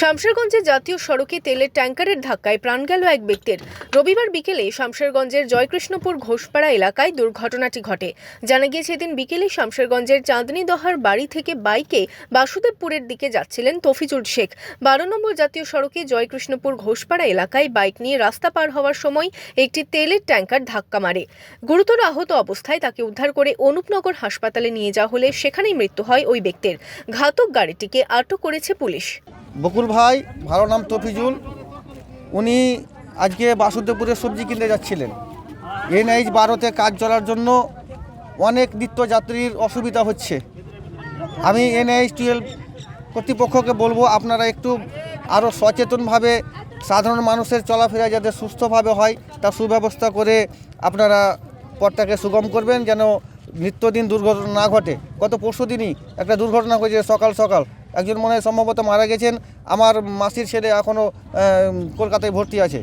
শামশেরগঞ্জে জাতীয় সড়কে তেলের ট্যাঙ্কারের ধাক্কায় প্রাণ গেল এক ব্যক্তির। রবিবার বিকেলে শামশেরগঞ্জের জয়কৃষ্ণপুর ঘোষপাড়া এলাকায় দুর্ঘটনাটি ঘটে। জানা গিয়েছে এদিন বিকেলে শামশেরগঞ্জের চাঁদনি দহার বাড়ি থেকে বাইকে বাসুদেবপুরের দিকে যাচ্ছিলেন তফিজুল শেখ। বারো নম্বর জাতীয় সড়কে জয়কৃষ্ণপুর ঘোষপাড়া এলাকায় বাইক নিয়ে রাস্তা পার হওয়ার সময় একটি তেলের ট্যাঙ্কার ধাক্কা মারে। গুরুতর আহত অবস্থায় তাকে উদ্ধার করে অনুপনগর হাসপাতালে নিয়ে যাওয়া হলে সেখানেই মৃত্যু হয় ওই ব্যক্তির। ঘাতক গাড়িটিকে আটক করেছে পুলিশ। বকুল ভাই, ভালো নাম তফিজুল। উনি আজকে বাসুদেবপুরে সবজি কিনতে যাচ্ছিলেন। এনএইচ বারোতে কাজ চলার জন্য অনেক নিত্যযাত্রীর অসুবিধা হচ্ছে। আমি এনএইচ টুয়েলভ কর্তৃপক্ষকে বলব, আপনারা একটু আরও সচেতনভাবে সাধারণ মানুষের চলাফেরা যাতে সুস্থভাবে হয়, তার সুব্যবস্থা করে আপনারা পথটাকে সুগম করবেন, যেন নিত্যদিন দুর্ঘটনা না ঘটে। গত পরশু দিনই একটা দুর্ঘটনা হয়েছে সকাল সকাল। একজন মনে হয় সম্ভবত মারা গেছেন আমার মাসির ছেলে এখনও কলকাতায় ভর্তি আছে।